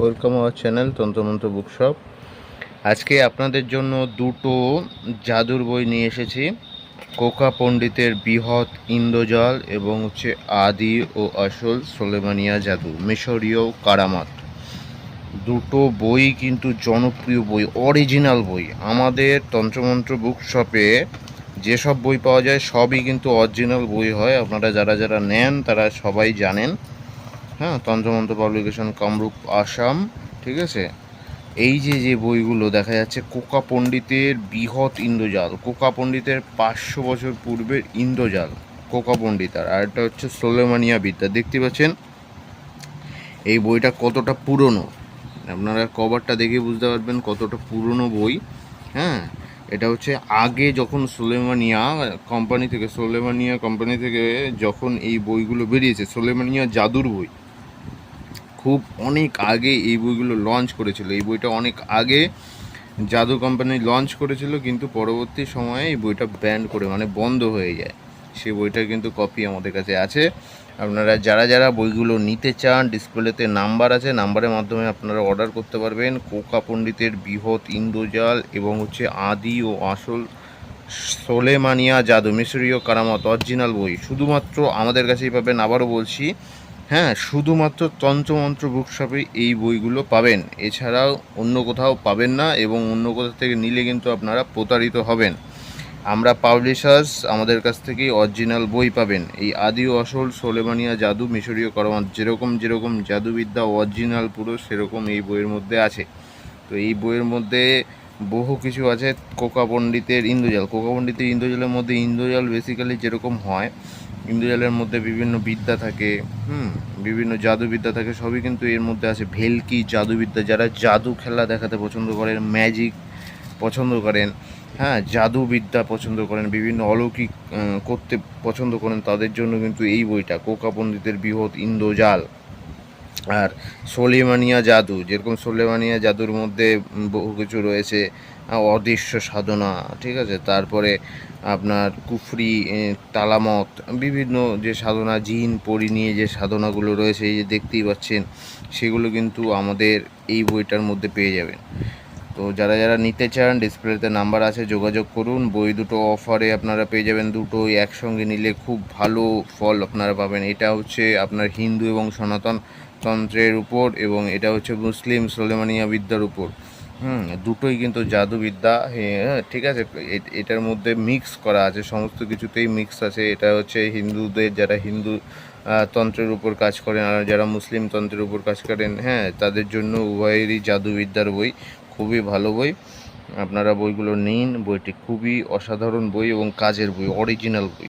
Welcome our channel তন্ত্রমন্ত্র bookshop. আজকে আপনাদের জন্য দুটো জাদুর বই নিয়ে এসেছি। কোকা পণ্ডিতের বৃহৎ ইন্দ্রজাল এবং হচ্ছে আদি ও আসল সোলেমানিয়া জাদু, মিশরীয় কারামাত। দুটো বই কিন্তু জনপ্রিয় বই অরিজিনাল বই। আমাদের তন্ত্রমন্ত্র বুকশপে যেসব বই পাওয়া যায়, সবই কিন্তু অরিজিনাল বই হয়। আপনারা যারা যারা নেন, তারা সবাই জানেন। হ্যাঁ তন্ত্রমন্ত্র পাবলিকেশন, কামরূপ, আসাম, ঠিক আছে? এই যে যে বইগুলো দেখা যাচ্ছে, কোকা পণ্ডিতের বৃহৎ ইন্দ্রজাল, কোকা পণ্ডিতের পাঁচশো বছর পূর্বের ইন্দ্রজাল, কোকা পণ্ডিতার আর একটা হচ্ছে সোলেমানিয়া বিদ্যা, দেখতে পাচ্ছেন? এই বইটা কতটা পুরনো? আপনারা কভারটা দেখে বুঝতে পারবেন কতটা পুরনো বই হ্যাঁ? এটা হচ্ছে আগে যখন সোলেমানিয়া কোম্পানি থেকে, সোলেমানিয়া কোম্পানি থেকে যখন এই বইগুলো বেরিয়েছে, সোলেমানিয়া জাদুর বই খুব অনেক আগে এই বইগুলো লঞ্চ করেছিল। এই বইটা অনেক আগে জাদু কোম্পানি লঞ্চ করেছিল, কিন্তু পরবর্তী সময়ে এই বইটা ব্যান্ড করে মানে বন্ধ হয়ে যায়। সেই বইটার কিন্তু কপি আমাদের কাছে আছে। আপনারা যারা যারা বইগুলো নিতে চান ডিসপ্লেতে নাম্বার আছে নাম্বারের মাধ্যমে আপনারা অর্ডার করতে পারবেন। কোকা পণ্ডিতের বৃহৎ ইন্দ্রজাল এবং হচ্ছে আদি ও আসল সোলেমানিয়া জাদু, মিশরীয় কারামত অরিজিনাল বই। শুধুমাত্র আমাদের কাছেই পাবেন। আবারও বলছি হ্যাঁ শুধুমাত্র তন্ত্রমন্ত্র বুকশপে এই বইগুলো পাবেন। এছাড়াও অন্য কোথাও পাবেন না এবং অন্য কোথাও থেকে নিলে কিন্তু আপনারা প্রতারিত হবেন। আমরা পাবলিশার্স আমাদের কাছ থেকেই অরিজিনাল বই পাবেন। এই আদি অসল সোলেমানিয়া জাদু মিশরীয় করমাত যেরকম যেরকম জাদুবিদ্যা অরিজিনাল পুরো সেরকম এই বইয়ের মধ্যে আছে। তো এই বইয়ের মধ্যে বহু কিছু আছে। কোকা পণ্ডিতের ইন্দ্রজাল। কোকা পণ্ডিতের ইন্দ্রজালের মধ্যে ইন্দ্রজাল বেসিক্যালি যেরকম হয় ইন্দ্রজালের মধ্যে বিভিন্ন বিদ্যা থাকে, হুম, বিভিন্ন জাদুবিদ্যা থাকে, সবই কিন্তু এর মধ্যে আছে। ভেলকি জাদুবিদ্যা, যারা জাদু খেলা দেখাতে পছন্দ করেন, ম্যাজিক পছন্দ করেন হ্যাঁ জাদুবিদ্যা পছন্দ করেন, বিভিন্ন অলৌকিক করতে পছন্দ করেন, তাদের জন্য কিন্তু এই বইটা কোকা পণ্ডিতের বৃহৎ ইন্দ্রজাল। আর সোলেমানিয়া জাদু, যেরকম সোলেমানিয়া জাদুর মধ্যে বহু কিছু রয়েছে অদৃশ্য সাধনা, ঠিক আছে? তারপরে আপনার কুফরি তালামত, বিভিন্ন যে সাধনা, জিন, পরি নিয়ে যে সাধনাগুলো রয়েছে, এই যে দেখতেই পাচ্ছেন, সেগুলো কিন্তু আমাদের এই বইটার মধ্যে পেয়ে যাবেন। তো যারা যারা নিতে চান, ডিসপ্লেতে নাম্বার আছে, যোগাযোগ করুন। বই দুটো অফারে আপনারা পেয়ে যাবেন দুটোই একসঙ্গে নিলে খুব ভালো ফল আপনারা পাবেন। এটা হচ্ছে আপনার হিন্দু এবং সনাতন তন্ত্রের উপর এবং এটা হচ্ছে মুসলিম সোলেমানিয়া বিদ্যার উপর। হুম, দুটোই কিন্তু জাদুবিদ্যা। ঠিক আছে এটার মধ্যে মিক্স করা আছে, সমস্ত কিছুতেই মিক্স আছে। এটা হচ্ছে হিন্দুদের, যারা হিন্দু তন্ত্রের উপর কাজ করেন আর যারা মুসলিম তন্ত্রের উপর কাজ করেন হ্যাঁ তাদের জন্য উভয়েরই জাদুবিদ্যার বই, খুবই ভালো বই। আপনারা বইগুলো নিন, বইটি খুবই অসাধারণ বই এবং কাজের বই অরিজিনাল বই।